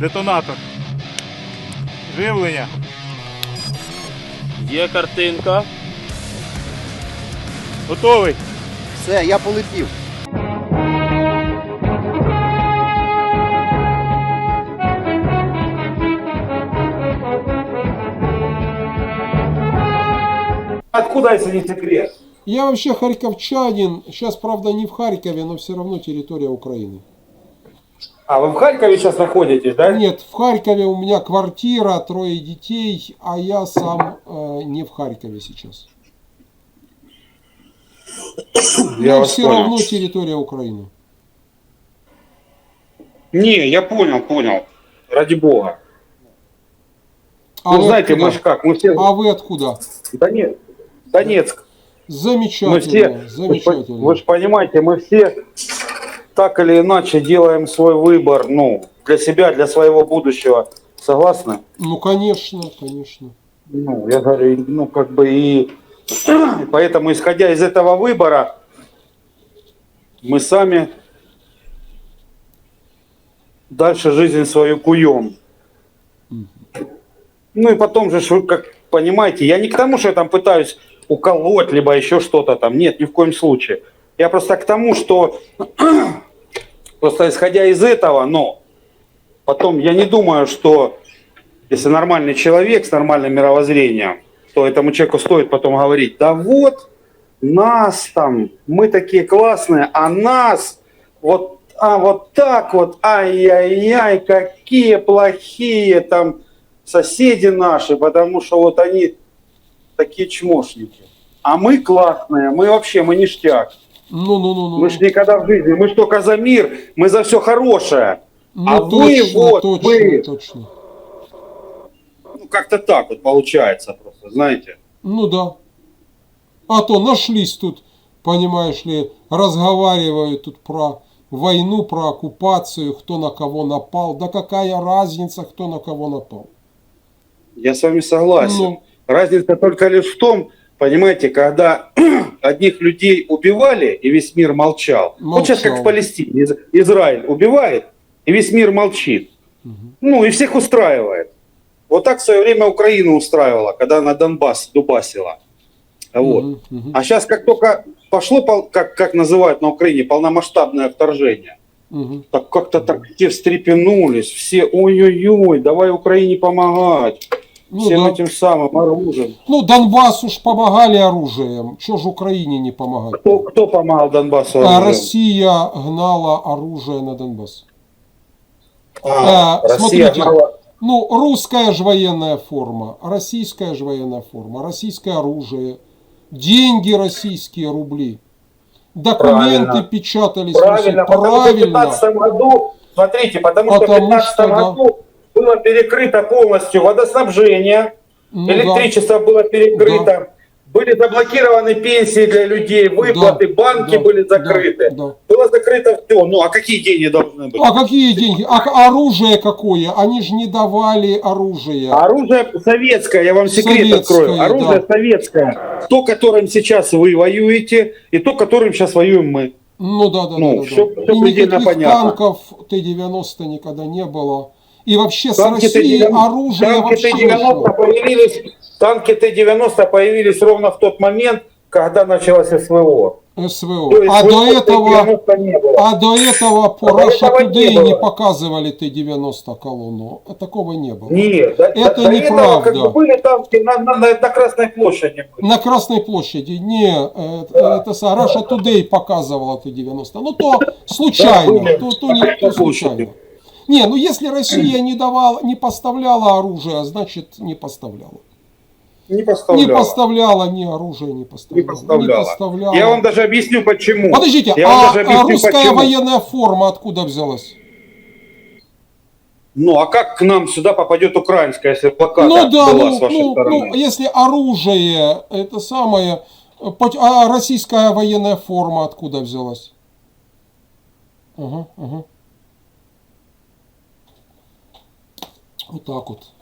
Детонатор. Живлення. Є картинка. Готовий. Все, я полетів. Откуда, если не секрет? Я вообще харьковчанин. Сейчас, правда, не в Харькове, но все равно территория Украины. А, вы в Харькове сейчас находитесь, да? Нет, в Харькове у меня квартира, трое детей, а я сам э, не в Харькове сейчас. Я но вас все понял. равно территория Украины. Не, я понял, понял. Ради бога. А ну, вы знаете, откуда? мы же как, мы все... А вы откуда? Донецк. Донецк. Замечательно, Мы все, вы, замечательно. же понимаете, мы все так или иначе делаем свой выбор, ну, для себя, для своего будущего. Согласны? Ну, конечно, конечно. Ну, я говорю, ну, как бы и... Поэтому, исходя из этого выбора, мы сами дальше жизнь свою куем. Ну и потом же, как понимаете, я не к тому, что я там пытаюсь уколоть, либо еще что-то там. Нет, ни в коем случае. Я просто к тому, что просто исходя из этого, но потом я не думаю, что если нормальный человек с нормальным мировоззрением, то этому человеку стоит потом говорить, да вот, нас там, мы такие классные, а нас вот, а вот так вот, ай-яй-яй, какие плохие там соседи наши, потому что вот они такие чмошники. А мы классные, мы вообще, мы ништяк. Ну-ну-ну-ну. Мы ж никогда в жизни, мы ж только за мир, мы за все хорошее. Ну, а вы точно, вот, точно, вы- точно. Ну, как-то так вот получается просто, знаете. Ну да. А то нашлись тут, понимаешь ли, разговаривают тут про войну, про оккупацию, кто на кого напал. Да какая разница, кто на кого напал? Я с вами согласен. Ну. Разница только лишь в том, понимаете, когда одних людей убивали, и весь мир молчал. Вот сейчас как в Молчал. Палестине. Из- Израиль убивает, и весь мир молчит. Ну, и всех устраивает. Вот так в свое время Украину устраивала, когда она Донбасс дубасила. Вот. Мгм, мгм, А сейчас как только пошло, как, как называют на Украине, полномасштабное вторжение, мгм. так как-то так все встрепенулись, все, ой-ой-ой, давай Украине помогать. Ну, всем да. этим самым оружием. ну, Донбассу ж помогали оружием. Чего ж Украине не помогать? Кто, кто помогал Донбассу А оружием? Россия гнала оружие на Донбасс. А, А, Россия смотрите. гнала- Ну, русская же военная форма, российская же военная форма, российское оружие, деньги российские, рубли, документы Правильно. печатались. Правильно, потому что в правильно. 15 году, смотрите, потому, что в Потому 15 что, да. Было перекрыто полностью водоснабжение, Ну да. электричество было перекрыто, были заблокированы пенсии для людей, выплаты, Да, банки да, были закрыты. да, да. Было закрыто все. Ну, а какие деньги должны быть? А какие деньги? А оружие какое? Они же не давали оружие. Оружие советское, я вам секрет Советское, открою. Оружие да. советское. То, которым сейчас вы воюете, и то, которым сейчас воюем мы. Ну да, да, Ну, да, да, всё- да. всё И никаких понятно. танков Т-90 никогда не было. И вообще с Танки Россией Т-90 оружие танки вообще не Т-90 шло. появились, танки Т-90 появились ровно в тот момент, когда началось СВО. СВО. То есть А до выпуска этого, Т-90 не было. а до этого по А до Russia этого не Today было. не показывали Т-90 колонну. А Такого не было. Нет, до, Это до- до неправда. как бы были танки на, на- на- на Красной площади. были. На Красной площади. Не, э, это са- Russia Today показывала Т-90. Ну то случайно. были. То, то не, На то случайно. Не, ну если Россия не давала, не поставляла оружие, значит не поставляла. Не поставляла. Не поставляла ни оружия, не поставляла. Не поставляла. поставляла. Я вам даже объясню, почему. Подождите, Я а, даже а объясню, русская почему. военная форма откуда взялась? Ну, а как к нам сюда попадет украинская, если плаката ну да, была ну, с вашей ну, стороны? ну, если оружие, это самое, а российская военная форма откуда взялась? Ага, ага. Вот так вот.